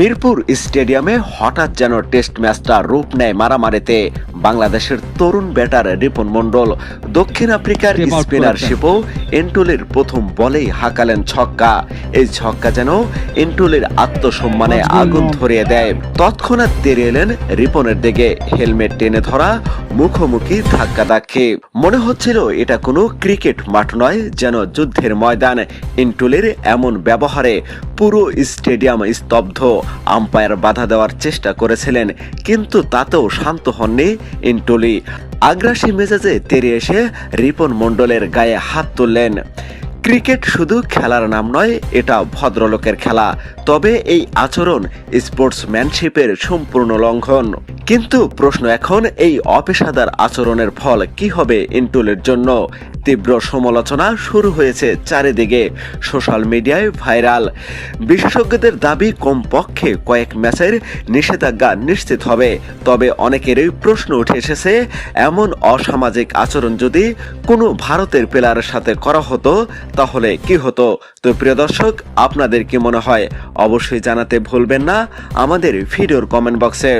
মিরপুর স্টেডিয়ামে হঠাৎ যেন টেস্ট ম্যাচটা রূপ নেয় মারামারিতে। বাংলাদেশের তরুণ ব্যাটার রিপন মন্ডল দক্ষিণ আফ্রিকার স্পিনারশিপও এন্টুলের প্রথম বলেই হাঁকালেন ছক্কা। এই ছক্কা যেন এন্টুলের আত্মসম্মানে আগুন ধরিয়ে দেয়। তৎক্ষণাৎ তেরে এলেন রিপনের দিকে হেলমেট টেনে ধরা মুখোমুখি ধাক্কা ধাক্কি মনে হচ্ছিল এটা কোনো ক্রিকেট মাঠ নয় যেন যুদ্ধের ময়দান। ইন্টুলের এমন ব্যবহারে পুরো স্টেডিয়াম স্তব্ধ। আম্পায়ার বাধা দেওয়ার চেষ্টা করেছিলেন কিন্তু তাতেও শান্ত হননি ইন্টুলি আগ্রাসী মেজাজে তেরে এসে রিপন মণ্ডলের গায়ে হাত তুললেন। ক্রিকেট শুধু খেলার নাম নয়, এটা ভদ্রলোকের খেলা। তবে এই আচরণ স্পোর্টসম্যানশিপের সম্পূর্ণ লঙ্ঘন। কিন্তু প্রশ্ন এখন, এই অপেশাদার আচরণের ফল কি হবে ইন্টুলের জন্য? তীব্র সমালোচনা শুরু হয়েছে চারিদিকে, সোশ্যাল মিডিয়ায় ভাইরাল। বিশেষজ্ঞদের দাবি, কমপক্ষে কয়েক ম্যাচের নিষেধাজ্ঞা নিশ্চিত হবে। তবে অনেকেরই প্রশ্ন উঠে এসেছে, এমন অসামাজিক আচরণ যদি কোনো ভারতের প্লেয়ারের সাথে করা হতো, তাহলে কি হতো? তো প্রিয় দর্শক, আপনাদের কি মনে হয়? অবশ্যই জানাতে ভুলবেন না আমাদের ভিডিওর কমেন্ট বক্সে